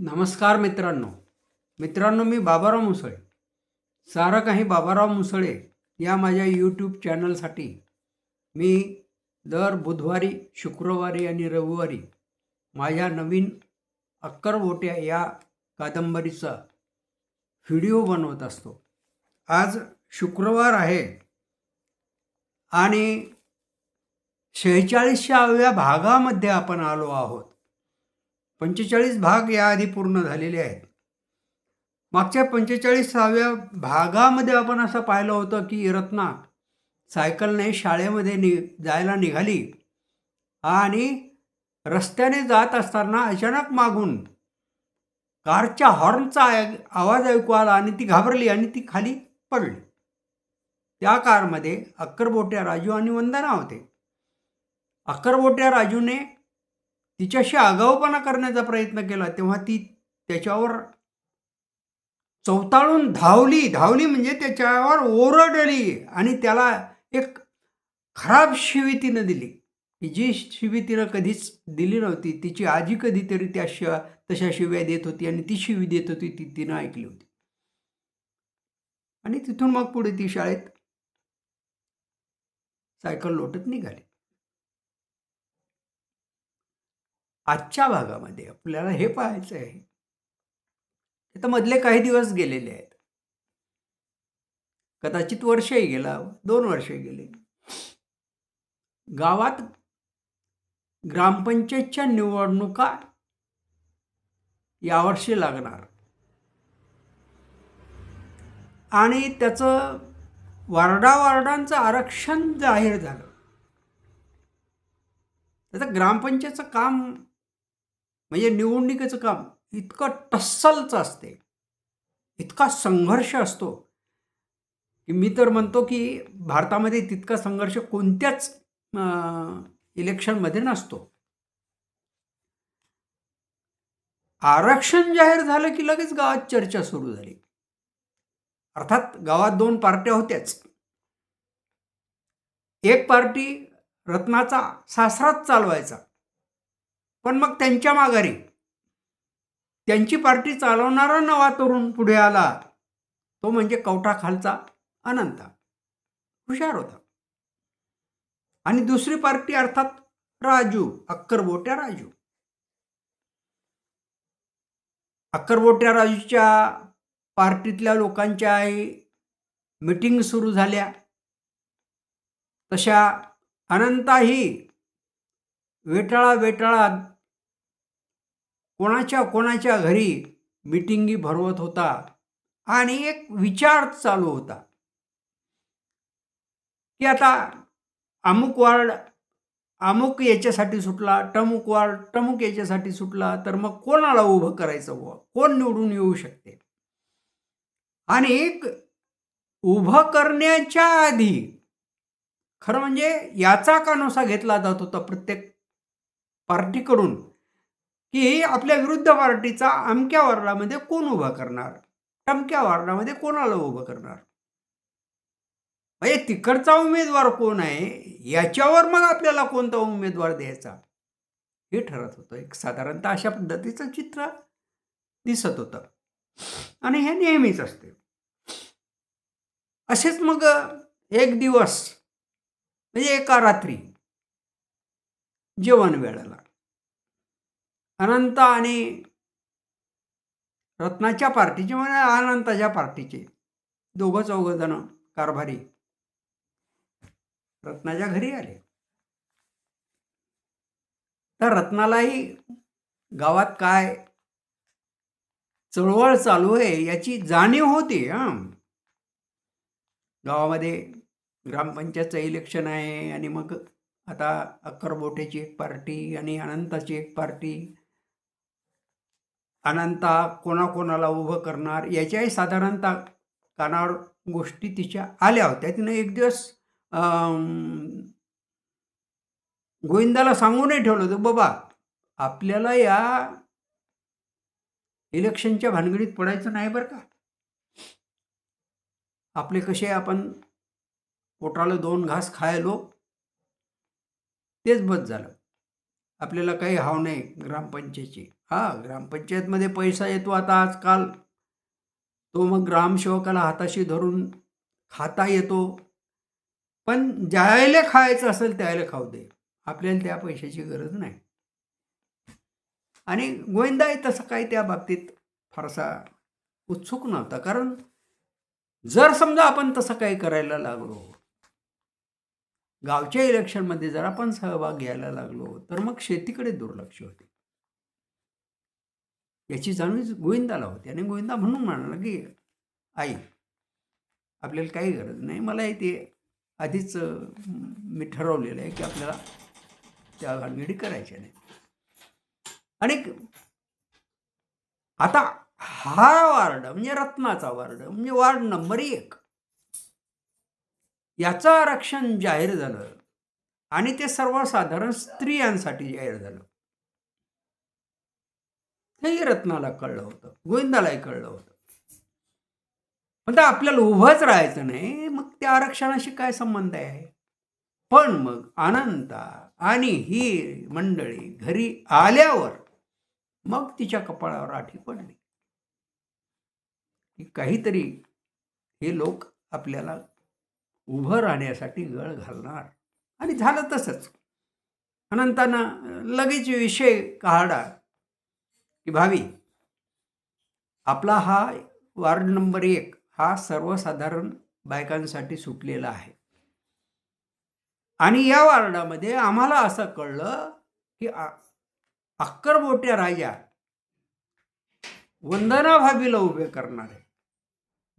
नमस्कार मित्रांनो. मित्रांनो मी बाबाराव मुसळे. सारं काही बाबाराव मुसळे या माझ्या यूट्यूब चॅनलसाठी मी दर बुधवारी शुक्रवारी आणि रविवारी माझ्या नवीन अक्करवोट्या या कादंबरीचा व्हिडिओ बनवत असतो. आज शुक्रवार आहे आणि शेहेचाळीसव्या भागामध्ये आपण आलो आहोत. पंचेचाळीस भाग याआधी पूर्ण झालेले आहेत. मागच्या पंचेचाळीसाव्या भागामध्ये आपण असं पाहिलं होतं की रत्ना सायकलने शाळेमध्ये नि जायला निघाली आणि रस्त्याने जात असताना अचानक मागून कारच्या हॉर्नचा आवाज ऐकू आला आणि ती घाबरली आणि ती खाली पडली. त्या कारमध्ये अक्करबोट्या राजू आणि वंदना होते. अक्करबोट्या राजूने तिच्याशी आगाऊपणा करण्याचा प्रयत्न केला तेव्हा ती त्याच्यावर चौताळून धावली. धावली म्हणजे त्याच्यावर ओरडली आणि त्याला एक खराब शिवी तिनं दिली. की जी शिवी तिनं कधीच दिली नव्हती तिची आजी कधीतरी त्या शिवा तशा शिव्या देत होती आणि ती शिवी देत होती ती तिनं ऐकली होती. आणि तिथून मग पुढे ती शाळेत सायकल लोटत निघाली. आजच्या भागामध्ये आपल्याला हे पाहायचं आहे. आता मधले काही दिवस गेलेले आहेत. कदाचित वर्षही गेला दोन वर्षे गेले. गावात ग्रामपंचायतच्या निवडणुका यावर्षी लागणार. आणि त्याचं वार्डावार्डांचं आरक्षण जाहीर झालं. त्याचं ग्रामपंचायतचं काम म्हणजे निवडणुकीचं काम इतकं टस्सलचं असते. इतका संघर्ष असतो. की मी तर म्हणतो की भारतामध्ये तितका संघर्ष कोणत्याच अं, इलेक्शनमध्ये नसतो. आरक्षण जाहीर झालं की लगेच गावात चर्चा सुरू झाली. अर्थात गावात दोन पार्ट्या होत्याच. एक पार्टी रत्नाचा सासराच चालवायचा. पण मग त्यांच्या माघारी. त्यांची पार्टी चालवणारा नवा तरुण पुढे आला. तो म्हणजे कवठा खालचा अनंता. हुशार होता. आणि दुसरी पार्टी अर्थात राजू अक्करबोट्या राजू. अक्करबोट्या राजूच्या पार्टीतल्या लोकांच्या मिटिंग सुरू झाल्या. तशा अनंताही वेटाळा वेटाळा कोणाच्या कोणाच्या घरी मिटिंगी भरवत होता आणि एक विचार चालू होता. की आता अमुक वार्ड अमुक याच्यासाठी सुटला टमुक वार्ड टमुक याच्यासाठी सुटला तर मग कोणाला उभं करायचं व कोण निवडून येऊ शकते? आणि एक उभं करण्याच्या आधी खरं म्हणजे याचा कानोसा घेतला जात होता प्रत्येक पार्टीकडून. की आपल्या विरुद्ध पार्टीचा अमक्या वार्डामध्ये कोण उभा करणार? टमक्या वार्डामध्ये कोणाला उभं करणार? म्हणजे तिकडचा उमेदवार कोण आहे? याच्यावर मग आपल्याला कोणता उमेदवार द्यायचा? हे ठरत होतं. एक साधारणतः अशा पद्धतीचं चित्र दिसत होतं. आणि हे नेहमीच असते. असेच मग एक दिवस म्हणजे एका रात्री जेवण वेळेला. अनंत आणि रत्नाच्या पार्टीचे म्हणजे अनंताच्या पार्टीचे. दोघं चौघं जण कारभारी. रत्नाच्या घरी आले. तर रत्नालाही गावात काय चळवळ चालू आहे याची जाणीव होती हां. गावामध्ये ग्रामपंचायतचं इलेक्शन आहे आणि मग आता अक्करबोटेची एक पार्टी आणि अनंताची एक पार्टी. अनंता कोणाकोणाला उभं करणार याच्याही साधारणतः कानावर गोष्टी तिच्या आल्या होत्या. तिनं एक दिवस गोविंदाला सांगूनही ठेवलं होतं बाबा आपल्याला या इलेक्शनच्या भानगडीत पडायचं नाही बरं का? आपले कसे आपण पोटाला दोन घास खायलो तेच बस झालं. आपल्याला काही हाव नाही ग्रामपंचायतची. हा ग्रामपंचायतमध्ये पैसा येतो आता आजकाल. तो मग ग्रामसेवकाला हाताशी धरून खाता येतो. पण ज्यायला खायचं असेल त्यायला खाऊ दे. आपल्याला त्या पैशाची गरज नाही. आणि गोविंदाही तसं काही त्या बाबतीत फारसा उत्सुक नव्हता. कारण जर समजा आपण तसं काही करायला लागलो गावच्या इलेक्शनमध्ये जर आपण सहभाग घ्यायला लागलो तर मग शेतीकडे दुर्लक्ष होते. याची जाणीव गोविंदाला होती आणि गोविंदा म्हणून म्हणाला की आई आपल्याला काही गरज नाही. मला ते आधीच मी ठरवलेलं आहे की आपल्याला त्या भानगडी करायच्या नाही आणि आता हा वार्ड म्हणजे रत्नाचा वार्ड म्हणजे वार्ड नंबर एक. याचं आरक्षण जाहीर झालं आणि ते सर्वसाधारण स्त्रियांसाठी जाहीर झालं. हेही रत्नाला कळलं होतं गोविंदालाही कळलं होतं. पण आपल्याला उभंच राहायचं नाही मग त्या आरक्षणाशी काय संबंध आहे? पण मग अनंता आणि ही मंडळी घरी आल्यावर मग तिच्या कपाळावर आठी पडली. काहीतरी हे लोक आपल्याला उभं राहण्यासाठी गळ घालणार. आणि झालं तसंच. अनंतानं लगेच विषय काढा की भावी आपला हा वार्ड नंबर एक हा सर्वसाधारण बायकांसाठी सुटलेला आहे. आणि या वार्डामध्ये आम्हाला असं कळलं की अक्कर अक्करबोट्या राजा वंदना भाभीला उभे करणार. आहे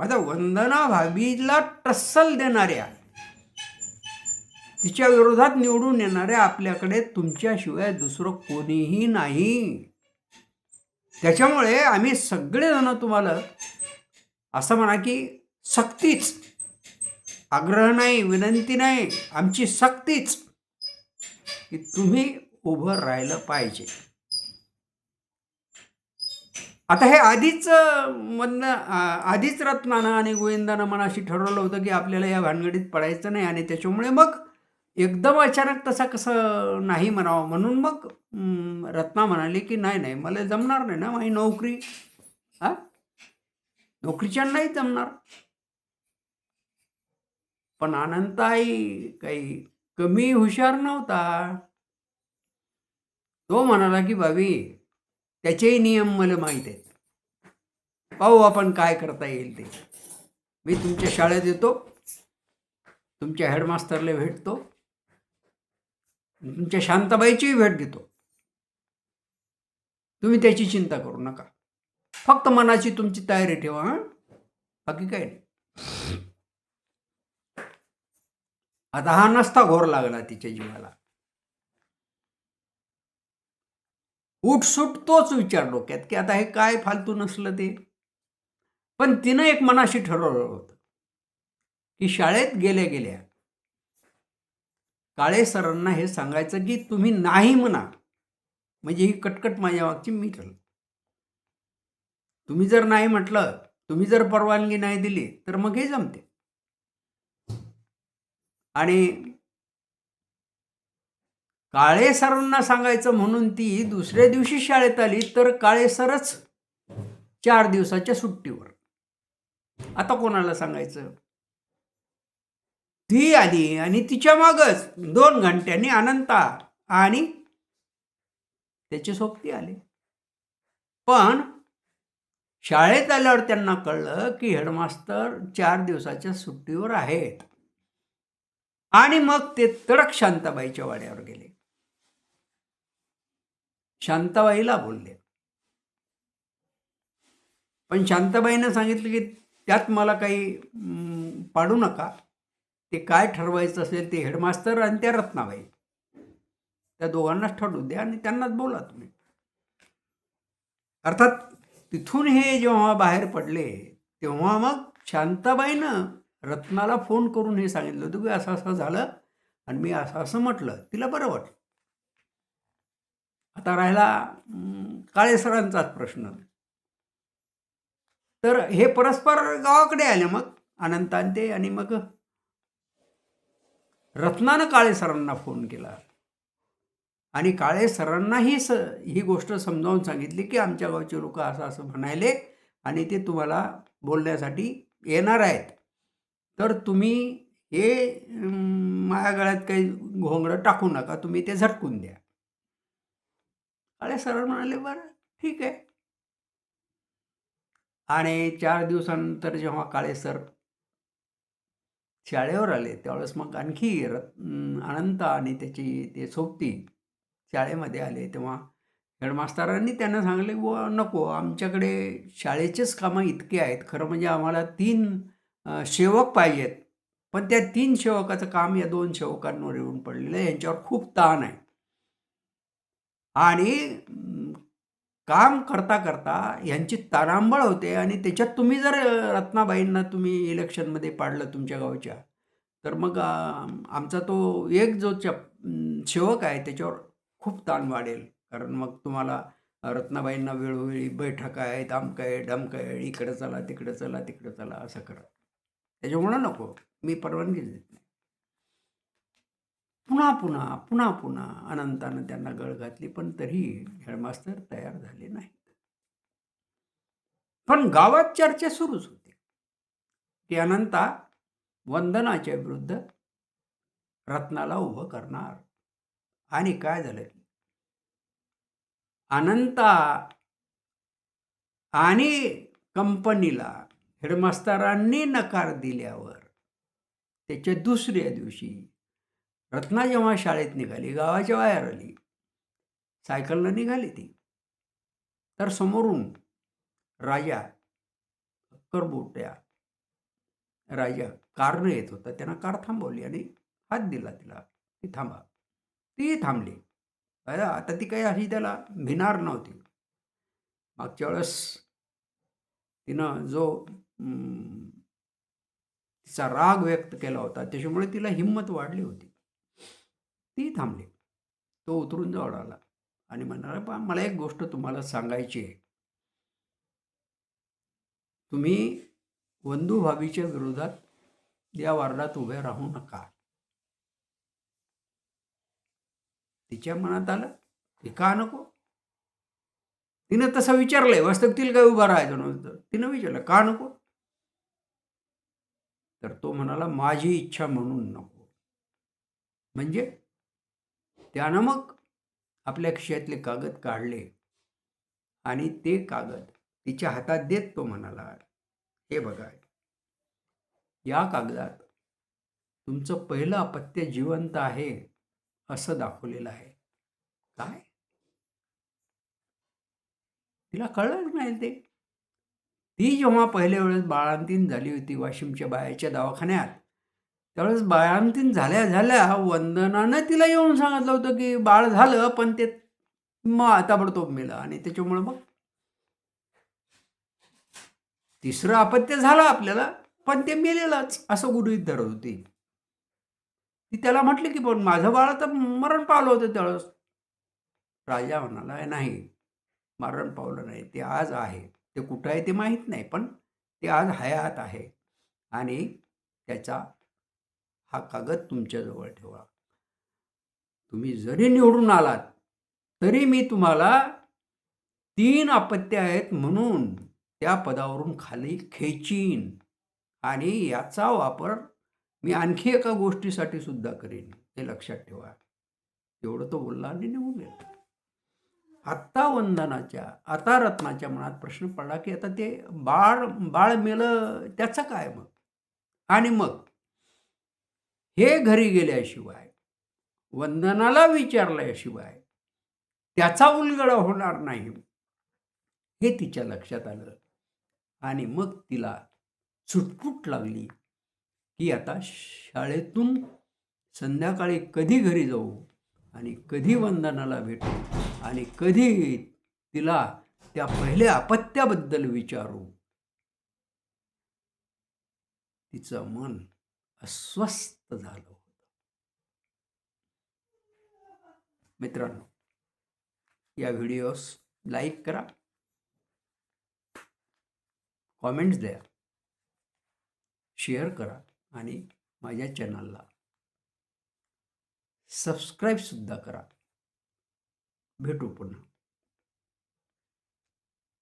आता वंदना भाभीला टस्सल देणाऱ्या. तिच्या विरोधात निवडून येणाऱ्या आपल्याकडे तुमच्याशिवाय दुसरं कोणीही नाही. त्याच्यामुळे आम्ही सगळेजण तुम्हाला असं म्हणा की सक्तीच. आग्रह नाही विनंती नाही आमची सक्तीच की तुम्ही उभं राहिलं पाहिजे. आता हे आधीच म्हणणं आधीच रत्नानं आणि गोविंदानं मनाशी ठरवलं होतं की आपल्याला या भानगडीत पडायचं नाही आणि त्याच्यामुळे मग एकदम अचानक तसा कसं नाही म्हणावं म्हणून मग रत्ना म्हणाली की नाही नाही मला जमणार नाही ना माझी नोकरी. हा? नोकरीच्या नाही जमणार. पण अनंताई काही कमी हुशार नव्हता. तो म्हणाला की भाभी त्याचेही नियम मला माहीत आहेत. पाहू आपण काय करता येईल ते. मी तुमच्या शाळेत येतो. तुमच्या हेडमास्टरला भेटतो. तुमच्या शांताबाईचीही भेट घेतो. तुम्ही त्याची चिंता करू नका. फक्त मनाची तुमची तयारी ठेवा हां? बाकी काय नाही. आता हा नसता घोर लागला तिच्या जीवाला. उठसूट तोच विचार डोक्यात की आता हे काय फालतू नसलं ते. पण तिनं एक मनाशी ठरवलं होतं की शाळेत गेल्या गेल्या काळे सरांना हे सांगायचं की तुम्ही नाही म्हणा. म्हणजे ही कटकट माझ्या मागची मी ठरलं तुम्ही जर नाही म्हटलं तुम्ही जर परवानगी नाही दिली तर मग हे जमते. आणि काळे सरांना सांगायचं म्हणून ती दुसऱ्या दिवशी शाळेत आली तर काळे सरच चार दिवसाच्या सुट्टीवर. आता कोणाला सांगायचं? ती आली आणि तिच्या मागच दोन घंट्यांनी अनंता आणि त्याचे सोबती आले. पण शाळेत आल्यावर त्यांना कळलं की हेडमास्तर चार दिवसाच्या सुट्टीवर आहेत. आणि मग ते तडक शांताबाईच्या वाड्यावर गेले. शांताबाईला बोलले. पण शांताबाईनं सांगितलं की त्यात मला काही पाडू नका. ते काय ठरवायचं असेल ते हेडमास्तर आणि त्या रत्नाबाई. त्या दोघांनाच ठरवू द्या आणि त्यांनाच बोला तुम्ही. अर्थात तिथून हे जेव्हा बाहेर पडले तेव्हा मग शांताबाईनं रत्नाला फोन करून हे सांगितलं होतं की असं असं झालं आणि मी असं असं म्हटलं. तिला बरं वाटलं. आता राहिला काळेसरांचाच काळे सरांचाच प्रश्न. तर हे परस्पर गावाकडे आले मग अनंत आणि आणि मग रत्नानं काळे सरांना फोन केला. आणि काळे सरांनाही स ही गोष्ट समजावून सांगितली की आमच्या गावचे लोक असं असं म्हणायले आणि ते तुम्हाला बोलण्यासाठी येणार आहेत. तर तुम्ही हे माझ्या गळ्यात काही घोंगडं टाकू नका तुम्ही ते झटकून द्या. काळे सरळ म्हणाले बरं ठीक आहे. आणि चार दिवसानंतर जेव्हा काळे सर शाळेवर आले त्यावेळेस मग आणखी अनंत आणि त्याची ते सोबती शाळेमध्ये आले तेव्हा हेडमास्तरांनी त्यांना सांगले बुवा नको आमच्याकडे शाळेचेच कामं इतके आहेत. खरं म्हणजे आम्हाला तीन सेवक पाहिजेत. पण त्या तीन सेवकाचं काम या दोन सेवकांवर येऊन पडलेलं आहे. यांच्यावर खूप ताण आहे. आणि काम करता करता यांची तारांबळ होते आणि त्याच्यात तुम्ही जर रत्नाबाईंना तुम्ही इलेक्शनमध्ये पाडलं तुमच्या गावच्या तर मग आमचा तो एक जो चप सेवक आहे त्याच्यावर खूप ताण वाढेल. कारण मग तुम्हाला रत्नाबाईंना वेळोवेळी बैठका आहेत अमकं आहे डमकं आहे इकडं चला तिकडं चला तिकडं चला असं करा. त्याच्यामुळं नको. मी परवानगी देत नाही. पुन्हा पुन्हा पुन्हा पुन्हा अनंतानं त्यांना गळ घातली पण तरी हेडमास्तर तयार झाले नाहीत. पण गावात चर्चा सुरूच होती. की अनंता वंदनाच्या विरुद्ध रत्नाला उभं करणार. आणि काय झालं? अनंता आणि कंपनीला हेडमास्तरांनी नकार दिल्यावर त्याच्या दुसऱ्या दिवशी रत्ना जेव्हा शाळेत निघाली गावाच्या बाहेर आली सायकलनं निघाली ती. तर समोरून राजा करबोट्या राजा कारनं येत होता त्यांना कार थांबवली आणि हात दिला तिला ती थांबा. ती थांबली. आता ती काही अशी त्याला भिणार नव्हती. मागच्या वेळेस तिनं जो तिचा राग व्यक्त केला होता त्याच्यामुळे तिला हिंमत वाढली होती. ती थांबली. तो उतरून जवळ आला आणि म्हणाला पण मला एक गोष्ट तुम्हाला सांगायची आहे. तुम्ही बंधू भावीच्या विरोधात या वार्डात उभे राहू नका. तिच्या मनात आलं ते का नको? तिनं तसं विचारलंय वास्तविक तिला काही उभं राहायचं नव्हतं? तिनं विचारलं का नको? तर तो म्हणाला माझी इच्छा म्हणून नको. म्हणजे त्यानं मग आपल्या खिशातले कागद काढले. आणि ते कागद तिच्या हातात देत तो म्हणाला हे बघा या कागदात तुमचं पहिलं अपत्य जिवंत आहे असं दाखवलेलं आहे. काय? तिला कळलं नाही ते? ती जेव्हा पहिल्या वेळेस बाळांतीन झाली होती वाशिमच्या बायाच्या दवाखान्यात त्यावेळेस बाळांतीन झाल्या झाल्या. वंदनानं तिला येऊन सांगितलं होतं की बाळ झालं पण ते मग ताबडतोब मेलं. आणि त्याच्यामुळं मग तिसरं अपत्य झालं आपल्याला पण ते मेलेलंच. असं गुरुहित धरत होती. ती त्याला म्हटली की पण माझं बाळ तर मरण पावलं होतं त्यावेळेस. राजा म्हणाला नाही. मरण पावलं नाही. ते आज आहे. ते कुठं आहे ते माहीत नाही पण ते आज हयात आहे. आणि त्याचा हा कागद तुमच्याजवळ ठेवा. तुम्ही जरी निवडून आलात तरी मी तुम्हाला तीन अपत्य आहेत म्हणून त्या पदावरून खाली खेचीन आणि याचा वापर मी आणखी एका गोष्टीसाठी सुद्धा करेन हे लक्षात ठेवा. एवढं तो बोलला आणि निघून गेला. आत्ता वंदनाच्या आता रत्नाच्या मनात प्रश्न पडला की आता ते बाळ बाळ मेलं त्याचं काय मग? आणि मग? हे घरी गेल्याशिवाय वंदनाला विचारल्याशिवाय त्याचा उलगडा होणार नाही. हे तिच्या लक्षात आलं आणि मग तिला सुटपुट लागली की आता शाळेतून संध्याकाळी कधी घरी जाऊ आणि कधी वंदनाला भेटू आणि कधी तिला त्या पहिल्या अपत्याबद्दल विचारू. तिचं मन अस्वस्थ झालं मित्रांनो या व्हिडिओस लाईक करा. कॉमेंट्स द्या. शेअर करा आणि माझ्या चॅनलला सबस्क्राईबसुद्धा करा. भेटू पुन्हा.